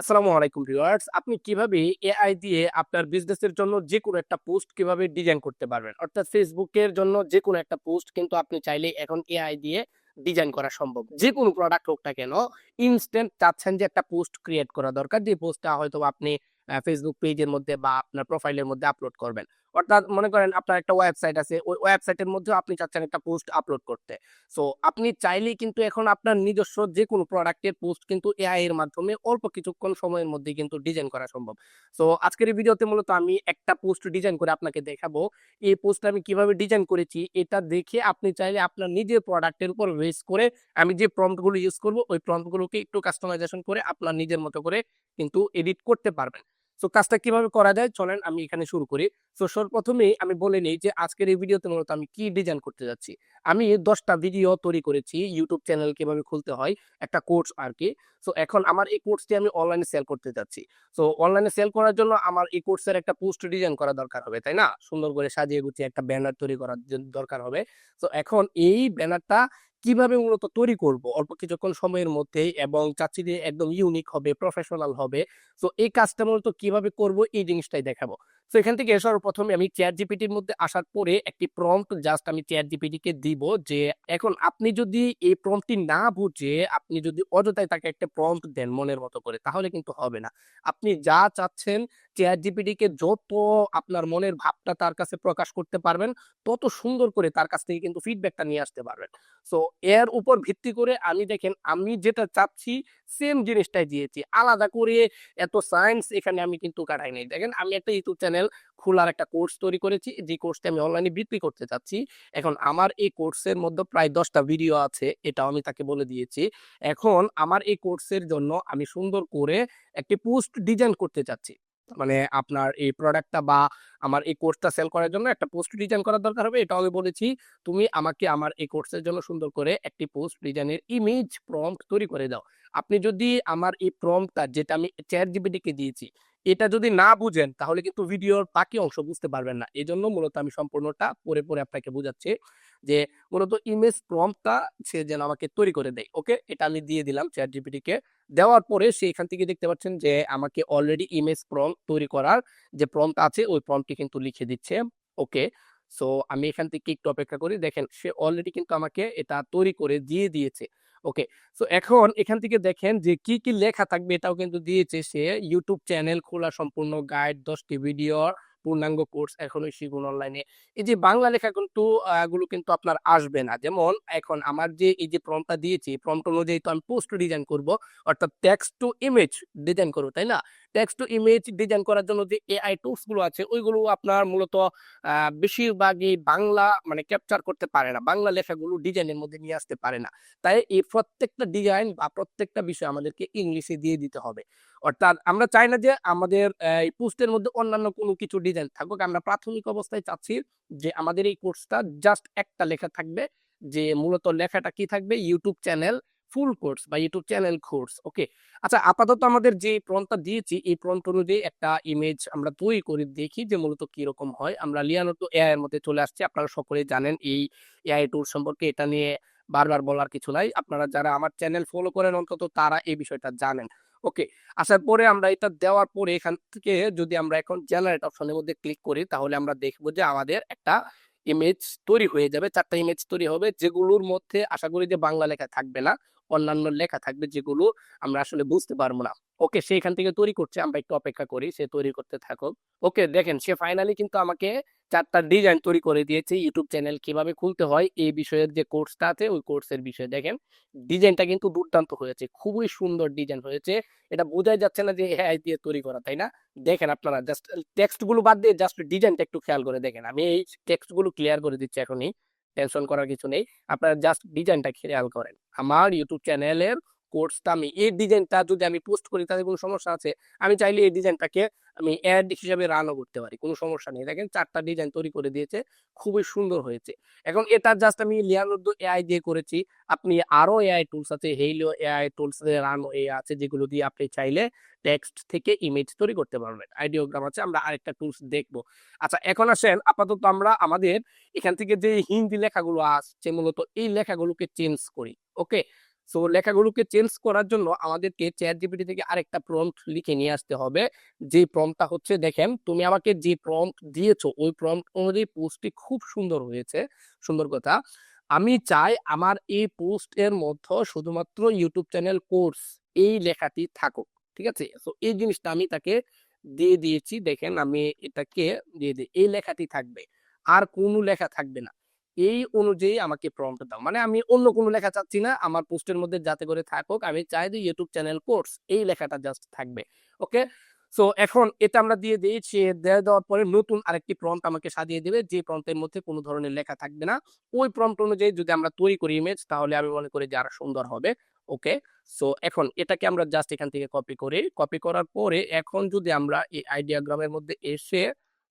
আসসালামু আলাইকুম ভিউয়ার্স। আপনি কীভাবে এআই দিয়ে আপনার বিজনেসের জন্য যে কোনো একটা পোস্ট কীভাবে ডিজাইন করতে পারবেন? অর্থাৎ ফেসবুকের জন্য যে কোনো একটা পোস্ট কিন্তু আপনি চাইলে এখন এআই দিয়ে ডিজাইন করা সম্ভব। যে কোনো প্রোডাক্ট হোক না কেন ইনস্ট্যান্ট চাচ্ছেন যে একটা পোস্ট ক্রিয়েট করা দরকার। যে পোস্টটা হয়তো আপনি ফেসবুক পেজের মধ্যে বা আপনার প্রোফাইলের মধ্যে আপলোড করবেন। অর্থাৎ মনে করেন আপনার একটা ওয়েবসাইট আছে, ওই ওয়েবসাইটের মধ্যে আপনি চাচ্ছেন একটা পোস্ট আপলোড করতে। সো আপনি চাইলেই কিন্তু এখন আপনার নিজস্ব যে কোনো প্রোডাক্টের পোস্ট কিন্তু এআই এর মাধ্যমে অল্প কিছুক্ষণ সময়ের মধ্যে কিন্তু ডিজাইন করা সম্ভব। সো আজকের এই ভিডিওতে মূলত আমি একটা পোস্ট ডিজাইন করে আপনাকে দেখাবো। এই পোস্ট আমি কীভাবে ডিজাইন করেছি, এটা দেখে আপনি চাইলে আপনার নিজের প্রোডাক্টের উপর বেস করে আমি যে প্রম্পটগুলো ইউজ করব, ওই প্রম্পটগুলোকে একটু কাস্টমাইজেশন করে আপনার নিজের মতো করে কিন্তু এডিট করতে পারবেন। সো কাজটা কীভাবে করা যায় চলেন আমি এখানে শুরু করি। তো সর্বপ্রথমেই আমি বলে নিই যে আজকের এই ভিডিওতে মূলত আমি কি ডিজাইন করতে যাচ্ছি। আমি দশটা ভিডিও তৈরি করেছি ইউটিউব চ্যানেল কীভাবে খুলতে হয়, একটা কোর্স আর কি। সো এখন আমার এই কোর্সটি আমি অনলাইনে সেল করতে যাচ্ছি। সো অনলাইনে সেল করার জন্য আমার এই কোর্সের একটা পোস্ট ডিজাইন করা দরকার হবে, তাই না? সুন্দর করে সাজিয়ে গুছিয়ে একটা ব্যানার তৈরি করার দরকার হবে। তো এখন এই ব্যানারটা কীভাবে মূলত তৈরি করব? অল্প কিছুক্ষণ সময়ের মধ্যে এবং চাচ্ছি যে একদম ইউনিক হবে প্রফেশনাল হবে। তো এই কাজটা মূলত কীভাবে করব? এই জিনিসটাই দেখাবো। তো এখান থেকে সর্বপ্রথমে আমি চেয়ার জিপিটির মধ্যে আসার পরে একটি প্রম্পট জাস্ট আমি চেয়ার জিপিটিকে দিব যে, এখন আপনি যদি এই প্রম্পটটি না বুঝে, আপনি যদি অযথায় তাকে একটা প্রম্পট দেন মনের মতো করে, তাহলে কিন্তু হবে না। আপনি যা চাচ্ছেন চেয়ার জিপিটিকে যত আপনার মনের ভাবটা তার কাছে প্রকাশ করতে পারবেন, তত সুন্দর করে তার কাছ থেকে কিন্তু ফিডব্যাকটা নিয়ে আসতে পারবেন। সো এর উপর ভিত্তি করে আমি দেখেন, আমি যেটা চাচ্ছি সেম জিনিসটাই দিয়েছি। আলাদা করে এত সায়েন্স এখানে আমি কিন্তু কাটাই নাই। দেখেন, আমি একটা ইউটিউব চ্যানেল খোলার একটা কোর্স তৈরি করেছি। যে কোর্সটা আমি অনলাইনে বিক্রি করতে চাচ্ছি। এখন আমার এই কোর্সের মধ্যে প্রায় দশটা ভিডিও আছে, এটাও আমি তাকে বলে দিয়েছি। এখন আমার এই কোর্সের জন্য আমি সুন্দর করে একটি পোস্ট ডিজাইন করতে চাচ্ছি। মানে আপনার এই প্রোডাক্টটা বা আমার এই কোর্সটা সেল করার জন্য একটা পোস্ট ডিজাইন করার দরকার হবে। এটাও আমি বলেছি, তুমি আমাকে আমার এই কোর্সের জন্য সুন্দর করে একটি পোস্ট ডিজাইনের ইমেজ প্রম্পট তৈরি করে দাও। আপনি যদি আমার এই প্রম্পটটা যেটা আমি চ্যাট জিপিটিকে দিয়েছি, এটা যদি না বুঝেন, তাহলে কিন্তু ভিডিওর বাকি অংশ বুঝতে পারবেন না। এই জন্য মূলত আমি সম্পূর্ণটা পরে পরে আপনাকে বোঝাচ্ছি। যে মূলত ইমেজ প্রম্পটটা সে যেন আমাকে তৈরি করে দেয় ওকে এটা আমি দিয়ে দিলাম চ্যাট জিপিটিকে দেওয়ার পরে সে এখান থেকে দেখতে পাচ্ছেন যে আমাকে অলরেডি ইমেজ প্রম্পট তৈরি করার যে প্রম্পট আছে, ওই প্রম্পটটি কিন্তু লিখে দিচ্ছে ওকে সো আমি এখান থেকে একটু অপেক্ষা করি। দেখেন, সে অলরেডি কিন্তু আমাকে এটা তৈরি করে দিয়ে দিয়েছে ওকে সো এখন এখান থেকে দেখেন যে কি কি লেখা থাকবে এটাও কিন্তু দিয়েছে সে ইউটিউব চ্যানেল খোলা সম্পূর্ণ গাইড দশটি ভিডিও পূর্ণাঙ্গ কোর্স এখনই শিখুন অনলাইনে এই যে বাংলা লেখা কিন্তু গুলো কিন্তু আপনার আসবে না। যেমন এখন আমার যে, এই যে প্রমটা দিয়েছি প্রম্পট অনুযায়ী তো আমি পোস্ট ডিজাইন করব, অর্থাৎ টেক্সট টু ইমেজ ডিজাইন করব, তাই না? টেক্সট টু ইমেজ ডিজাইন করার জন্য যে এআই টুলসগুলো আছে, ওইগুলো আপনার মূলত বেশিরভাগই বাংলা মানে ক্যাপচার করতে পারে না, বাংলা লেখাগুলো ডিজাইনের মধ্যে নিয়ে আসতে পারে না। তাই এই প্রত্যেকটা ডিজাইন বা প্রত্যেকটা বিষয় আমাদেরকে ইংলিশে দিয়ে দিতে হবে। অর্থাৎ আমরা চাই না যে আমাদের এই পোস্টের মধ্যে অন্যান্য কোনো কিছু ডিজাইন থাকুক। আমরা প্রাথমিক অবস্থায় চাচ্ছি যে আমাদের এই কোর্সটা জাস্ট একটা লেখা থাকবে, যে মূলত লেখাটা কি থাকবে? ইউটিউব চ্যানেল ফুল কোর্স বা ইউটিউব চ্যানেল কোর্স ওকে আচ্ছা আপাতত আমাদের যে প্রন্টটা দিয়েছি, এই প্রন্ট অনুযায়ী একটা ইমেজ আমরা তৈরি করে দেখি যে মূলত কি রকম হয়। আমরা লিয়ানোটো এআই এর মধ্যে চলে আসছি, আপনারা সকলেই জানেন এই এআই টুল সম্পর্কে, এটা নিয়ে বারবার বলার কিছু নাই। আপনারা যারা আমার চ্যানেল ফলো করেন অন্তত তারা এই বিষয়টা জানেন ওকে আসার পরে আমরা এটা দেওয়ার পরে এখান থেকে যদি আমরা এখন জেনারেট অপশনের মধ্যে ক্লিক করি, তাহলে আমরা দেখব যে আমাদের একটা ইমেজ তৈরি হয়ে যাবে। চারটা ইমেজ তৈরি হবে, যেগুলোর মধ্যে আশা করি যে বাংলা লেখা থাকবে না। অন্যান্য লেখা থাকবে যেগুলো আমরা আসলে বুঝতে পারব না। ওকে, সে এখান থেকে তৈরি করছে, আমরা একটু অপেক্ষা করি, সে তৈরি করতে থাকুক। ওকে, দেখেন, সে ফাইনালি কিন্তু আমাকে চারটা ডিজাইন তৈরি করে দিয়েছে ইউটিউব চ্যানেল কীভাবে খুলতে হয়, এই বিষয়ের যে কোর্সটা আছে, ওই কোর্সের বিষয়ে। দেখেন ডিজাইনটা কিন্তু দুর্দান্ত হয়েছে, খুবই সুন্দর ডিজাইন হয়েছে। এটা বোঝাই যাচ্ছে না যে হ্যাঁ দিয়ে তৈরি করা, তাই না? দেখেন আপনারা জাস্ট টেক্সটগুলো বাদ দিয়ে জাস্ট ডিজাইনটা একটু খেয়াল করে দেখেন। আমি এই টেক্সটগুলো ক্লিয়ার করে দিচ্ছি এখনই। টেনশন করার কিছু নেই। আপনারা জাস্ট ডিজাইনটা খেয়াল করেন। আমার ইউটিউব চ্যানেলের কোর্সটা আমি, এই ডিজাইনটা যদি আমি পোস্ট করি, তাতে কোনো সমস্যা আছে? আমি চাইলে এই ডিজাইনটাকে আমি অ্যাড হিসাবে রানও করতে পারি, কোনো সমস্যা নেই। দেখেন চারটা ডিজাইন তৈরি করে দিয়েছে, খুবই সুন্দর হয়েছে। এখন এটা জাস্ট আমি লিয়ানোডো এআই দিয়ে করেছি। আপনি আরও এআই টুলস আছে হেইলো এআই টুলস রানো এ আছে, যেগুলো দিয়ে আপনি চাইলে টেক্সট থেকে ইমেজ তৈরি করতে পারবেন। আইডিওগ্রাম আছে, আমরা আরেকটা টুলস দেখব। আচ্ছা এখন আসেন আপাতত আমরা আমাদের এখান থেকে যে হিন্দি লেখাগুলো আসছে, মূলত এই লেখাগুলোকে চেঞ্জ করি ওকে সো লেখাগুলোকে চেঞ্জ করার জন্য আমাদেরকে চ্যাট জিপিটি থেকে আরেকটা প্রম্পট লিখে নিয়ে আসতে হবে। যে প্রম্পটটা হচ্ছে, দেখেন, তুমি আমাকে যে প্রম্পট দিয়েছ, ওই প্রম্পট অনুযায়ী পোস্টটি খুব সুন্দর হয়েছে। সুন্দর কথা। আমি চাই আমার এই পোস্টের মধ্যে শুধুমাত্র ইউটিউব চ্যানেল কোর্স এই লেখাটি থাকুক, ঠিক আছে? তো এই জিনিসটা আমি তাকে দিয়ে দিয়েছি। দেখেন, আমি এটাকে দিয়ে দিই। এই লেখাটি থাকবে। আর কোনো লেখা থাকবে না। এই অনুযায়ী আমাকে প্রম্পট দাও। মানে আমি অন্য কোনো লেখা চাচ্ছি না, আমার পোস্টের মধ্যে যাতে করে থাকুক, আমি চাই যে ইউটিউব চ্যানেল কোর্স এই লেখাটা জাস্ট থাকবে ওকে সো এখন এটা আমরা দিয়ে দিই, সে দেওয়া দেওয়ার পরে নতুন আরেকটি প্রম্পট আমাকে সাজিয়ে দেবে, যে প্রম্পটের মধ্যে কোনো ধরনের লেখা থাকবে না। ওই প্রম্পট অনুযায়ী যদি আমরা তৈরি করি ইমেজ তাহলে আমি মনে করি যে আরও সুন্দর হবে ওকে সো এখন এটাকে আমরা জাস্ট এখান থেকে কপি করি। কপি করার পরে এখন যদি আমরা এই আইডিয়াগ্রামের মধ্যে এসে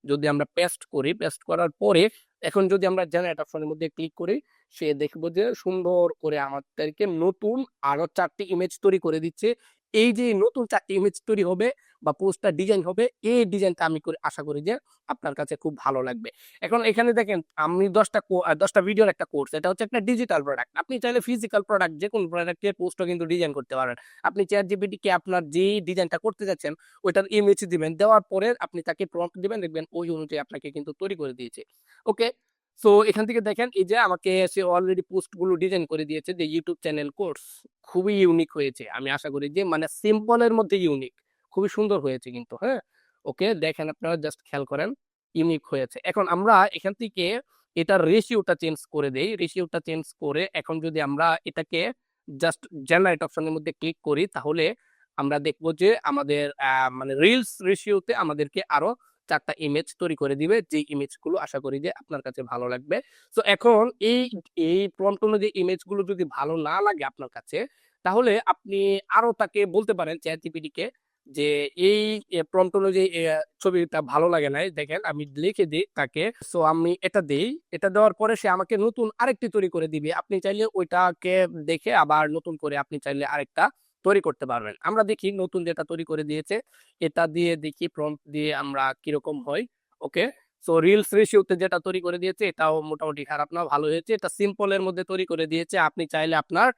যদি আমরা পেস্ট করি পেস্ট করার পরে এখন যদি আমরা জেনারেট অপশনের মধ্যে ক্লিক করি, সে দেখব যে সুন্দর করে আমাদেরকে নতুন আরও চারটি ইমেজ তৈরি করে দিচ্ছে। এই যে নতুন চারটি ইমেজ তৈরি হবে বা পোস্টটা ডিজাইন হবে, এই ডিজাইনটা আমি করে, আশা করি যে আপনার কাছে খুব ভালো লাগবে। এখন এখানে দেখেন, আমি দশটা দশটা ভিডিওর একটা কোর্স এটা হচ্ছে একটা ডিজিটাল প্রোডাক্ট আপনি চাইলে ফিজিক্যাল প্রোডাক্ট যে কোনো প্রোডাক্টের পোস্টও কিন্তু ডিজাইন করতে পারেন। আপনি চ্যাট জিপিটিকে আপনার যে ডিজাইনটা করতে যাচ্ছেন, ওইটার ইমেজ দিবেন, দেওয়ার পরে আপনি তাকে প্রম্পট দিবেন, দেখবেন ওই অনুযায়ী আপনাকে কিন্তু তৈরি করে দিয়েছে। ওকে সো, এখান থেকে দেখেন, এই যে আমাকে সে অলরেডি পোস্টগুলো ডিজাইন করে দিয়েছে যে ইউটিউব চ্যানেল কোর্স খুবই ইউনিক হয়েছে। আমি আশা করি যে মানে সিম্পলের মধ্যে ইউনিক খুবই সুন্দর হয়েছে কিন্তু হ্যাঁ? ওকে, দেখেন আপনারা জাস্ট খেয়াল করেন ইউনিক হয়েছে। এখন আমরা এখান থেকে এটার রেশিওটা চেঞ্জ করে দেই। রেশিওটা চেঞ্জ করে এখন যদি আমরা এটাকে জাস্ট জেনারেট অপশনের মধ্যে ক্লিক করি, তাহলে আমরা দেখব যে আমাদের মানে রিলস রেশিওতে আমাদেরকে আরও চারটা ইমেজ তৈরি করে দিবে যে ইমেজগুলো আশা করি যে আপনার কাছে ভালো লাগবে। তো এখন এই এই প্রম্পট অনুযায়ী ইমেজগুলো যদি ভালো না লাগে আপনার কাছে, তাহলে আপনি আরও তাকে বলতে পারেন চ্যাট জিপিটিকে যে এই প্রম্পট অনুযায়ী ছবিটা ভালো লাগে নাই, দেখেন আমি লিখে দিই তাকে। সো আমি এটা দেই, এটা দেওয়ার পরে সে আমাকে নতুন আরেকটি তৈরি করে দিবে। আপনি চাইলে ওইটাকে দেখে আবার নতুন করে আপনি চাইলে আরেকটা তৈরি করতে পারবেন। আমরা দেখি নতুন যেটা তৈরি করে দিয়েছে, এটা দিয়ে দেখি প্রম্পট দিয়ে আমরা কীরকম হয় ওকে সো রিলস রেশিওতে যেটা তৈরি করে দিয়েছে, এটাও মোটামুটি খারাপ না, ভালো হয়েছে। এটা সিম্পলের মধ্যে তৈরি করে দিয়েছে, আপনি চাইলে আপনার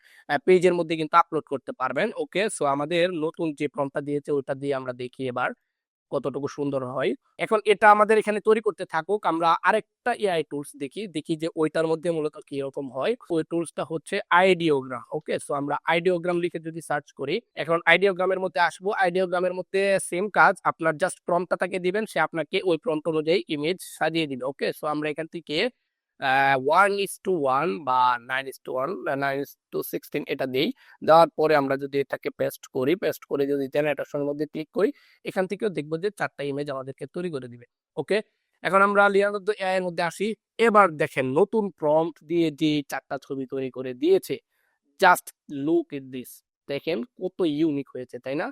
পেজের মধ্যে কিন্তু আপলোড করতে পারবেন ওকে সো আমাদের নতুন যে প্রম্পটা দিয়েছে ওটা দিয়ে আমরা দেখি এবার। কতটুকু সুন্দর হয়। এখন এটা আমাদের এখানে তৈরি করতে থাকুক, আমরা আরেকটা এআই টুলস দেখি দেখি যে ওইটার মধ্যে মূলত কি রকম হয়। ওই টুলসটা হচ্ছে আইডিওগ্রাম ওকে সো আমরা আইডিওগ্রাম লিখে যদি সার্চ করি, এখন আইডিওগ্রামের মধ্যে আসব। আইডিওগ্রামের মধ্যে সেম কাজ, আপনার জাস্ট প্রম্পটটা তাকে দিবেন, সে আপনাকে ওই প্রম্পট অনুযায়ী ইমেজ সাজিয়ে দিবে ওকে সো আমরা এখান থেকে ওয়ান ইস টু ওয়ান বা nine is two one nine is two sixteen এটা দিই। দেওয়ার পরে আমরা যদি এটাকে পেস্ট করি পেস্ট করে যদি জেনারেট অপশনের মধ্যে ক্লিক করি, এখান থেকেও দেখব যে চারটা ইমেজ আমাদেরকে তৈরি করে দিবে। ওকে এখন আমরা লিয়ানোদ্দ এআই এর মধ্যে আসি। এবার দেখেন নতুন প্রম্পট দিয়ে যে চারটা ছবি তৈরি করে দিয়েছে জাস্ট লুক ইট দিস দেখেন কত ইউনিক হয়েছে, তাই না?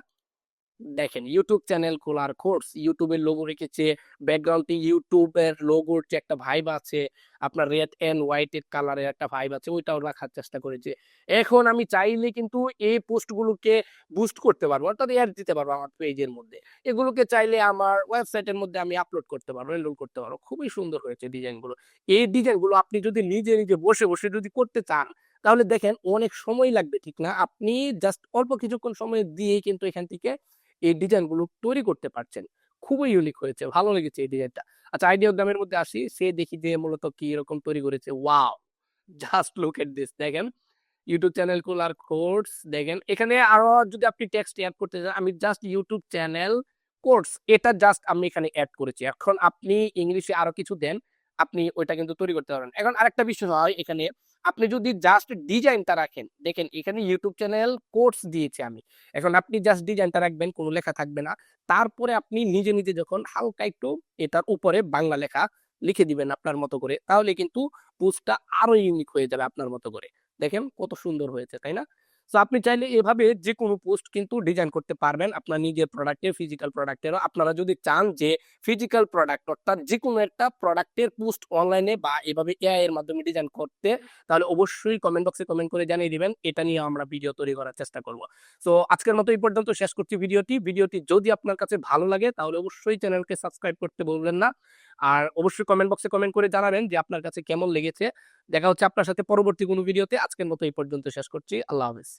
দেখেন ইউটিউব চ্যানেল খোলার কোর্স ইউটিউবের লোগো রেখেছে ব্যাকগ্রাউন্ডে ইউটিউবের লোগোর যে একটা ভাইব আছে, আপনার রেড এন্ড হোয়াইট এর কালারের একটা ভাইব আছে, ওইটাও রাখার চেষ্টা করেছে। এখন আমি চাইলে কিন্তু এই পোস্টগুলোকে বুস্ট করতে পারব, অর্থাৎ অ্যাড দিতে পারব আমার পেজের মধ্যে। এগুলোকে চাইলে আমার ওয়েবসাইটের মধ্যে আমি আপলোড করতে পারব এনরোল করতে পারব। খুবই সুন্দর হয়েছে ডিজাইনগুলো এই ডিজাইনগুলো আপনি যদি নিজে নিজে বসে বসে যদি করতে চান, তাহলে দেখেন অনেক সময় লাগবে, ঠিক না? আপনি জাস্ট অল্প কিছুক্ষণ সময় দিয়ে কিন্তু এখান থেকে এই ডিজাইনগুলো তৈরি করতে পারছেন। খুবই ইউনিক হয়েছে, ভালো লেগেছে এই ডিজাইনটা আচ্ছা আইডিওগ্রামের মধ্যে আসি, সে দেখি যে মূলত কি এরকম তৈরি করেছে। Wow just look at this দেখেন। ইউটিউব চ্যানেল খোলার কোর্স দেখেন। এখানে আরও যদি আপনি টেক্সট অ্যাড করতে চান, আমি জাস্ট ইউটিউব চ্যানেল কোর্স এটা জাস্ট আমি এখানে অ্যাড করেছি। এখন আপনি ইংলিশে আরও কিছু দেন, আপনি ওইটা কিন্তু তৈরি করতে পারেন এখন আরেকটা বিষয় হয় এখানে আপনি যদি জাস্ট ডিজাইনটা রাখেন, দেখেন এখানে ইউটিউব চ্যানেল কোর্স দিয়েছি আমি। এখন আপনি জাস্ট ডিজাইনটা রাখবেন, কোনো লেখা থাকবে না। তারপরে আপনি নিজে নিজে যখন হালকা একটু এটার উপরে বাংলা লেখা লিখে দিবেন আপনার মতো করে, তাহলে কিন্তু পোস্টটা আরও ইউনিক হয়ে যাবে আপনার মতো করে। দেখেন কত সুন্দর হয়েছে, তাই না? তো আপনি চাইলে এভাবে যে কোনো পোস্ট কিন্তু ডিজাইন করতে পারবেন। আপনার নিজের প্রোডাক্টের ফিজিক্যাল প্রোডাক্টেরও আপনারা যদি চান যে ফিজিক্যাল প্রোডাক্ট অর্থাৎ যে কোনো একটা প্রোডাক্টের পোস্ট অনলাইনে বা এভাবে এআই এর মাধ্যমে ডিজাইন করতে, তাহলে অবশ্যই কমেন্ট বক্সে কমেন্ট করে জানিয়ে দিবেন। এটা নিয়ে আমরা ভিডিও তৈরি করার চেষ্টা করব। তো আজকের মতো এই পর্যন্ত শেষ করছি ভিডিওটি। ভিডিওটি যদি আপনার কাছে ভালো লাগে, তাহলে অবশ্যই চ্যানেলকে সাবস্ক্রাইব করতে বলবেন না। আর অবশ্যই কমেন্ট বক্সে কমেন্ট করে জানাবেন যে আপনার কাছে কেমন লেগেছে। দেখা হচ্ছে আপনার সাথে পরবর্তী কোনো ভিডিওতে আজকের মতো এই পর্যন্ত শেষ করছি। আল্লাহ হাফেজ।